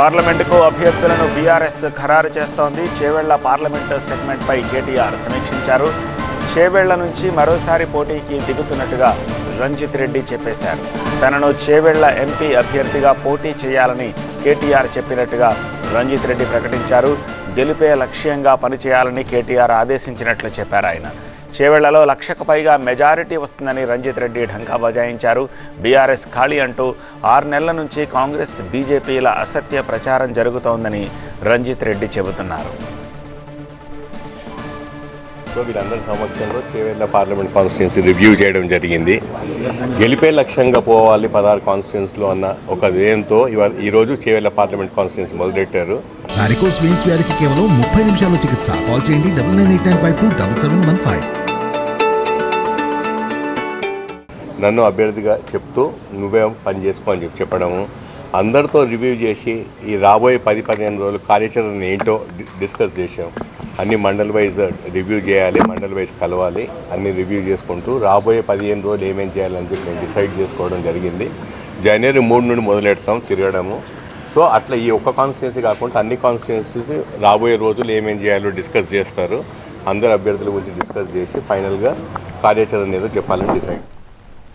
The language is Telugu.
పార్లమెంటుకు అభ్యర్థులను బీఆర్ఎస్ ఖరారు చేస్తోంది. చేవెళ్ళ పార్లమెంటు సెగ్మెంట్పై కేటీఆర్ సమీక్షించారు. చేవెళ్ళ నుంచి మరోసారి పోటీకి దిగుతున్నట్టుగా రంజిత్ రెడ్డి చెప్పేశారు. తనను చేవెళ్ళ ఎంపీ అభ్యర్థిగా పోటీ చేయాలని కేటీఆర్ చెప్పినట్టుగా రంజిత్ రెడ్డి ప్రకటించారు. గెలిపే లక్ష్యంగా పనిచేయాలని కేటీఆర్ ఆదేశించినట్లు చెప్పారు ఆయన. చేవెళ్ళలో లక్షకు పైగా మెజారిటీ వస్తుందని రంజిత్ రెడ్డి ఢంకా బజాయించారు. బీఆర్ఎస్ ఖాళీ అంటూ ఆరు నెలల నుంచి కాంగ్రెస్ బీజేపీల అసత్య ప్రచారం జరుగుతోందని రంజిత్ రెడ్డి చెబుతున్నారు. సో వీళ్ళందరి సమక్షంలో చేవేళ్ళ పార్లమెంట్ కాన్స్టిట్యున్సీ రివ్యూ చేయడం జరిగింది. గెలిపే లక్ష్యంగా పోవాలి పదహారు కాన్స్టిట్యున్సీలో అన్న ఒక ధ్యేయంతో ఇవాళ ఈరోజు చేవేళ్ళ పార్లమెంట్ కాన్స్టిట్యున్సీ మొదలెట్టారు. వారికోస్ వెయిన్స్ వ్యాధికి కేవలం ముప్పై నిమిషాల చికిత్స. కాల్ చేయండి double nine eight nine five two double seven one five. నన్ను అభ్యర్థిగా చెప్తూ నువ్వే పని చేసుకో అని చెప్పి చెప్పడము. అందరితో రివ్యూ చేసి ఈ రాబోయే పది పదిహేను రోజులు కార్యాచరణ ఏంటో డి- డిస్కస్ చేసాం అన్ని మండల్ వైజ్ రివ్యూ చేయాలి మండల్ వైజ్ కలవాలి అన్ని రివ్యూ చేసుకుంటూ రాబోయే పదిహేను రోజులు ఏమేం చేయాలని చెప్పి మేము డిసైడ్ చేసుకోవడం జరిగింది. జనవరి మూడు నుండి మొదలెడతాం తిరగడము. సో అట్లా ఈ ఒక్క కాన్స్టిట్యున్సీ కాకుండా అన్ని కాన్స్టిట్యున్సీస్ రాబోయే రోజులు ఏమేం చేయాలో డిస్కస్ చేస్తారు. అందరు అభ్యర్థుల గురించి డిస్కస్ చేసి ఫైనల్గా కార్యాచరణ ఏదో చెప్పాలని డిసైడ్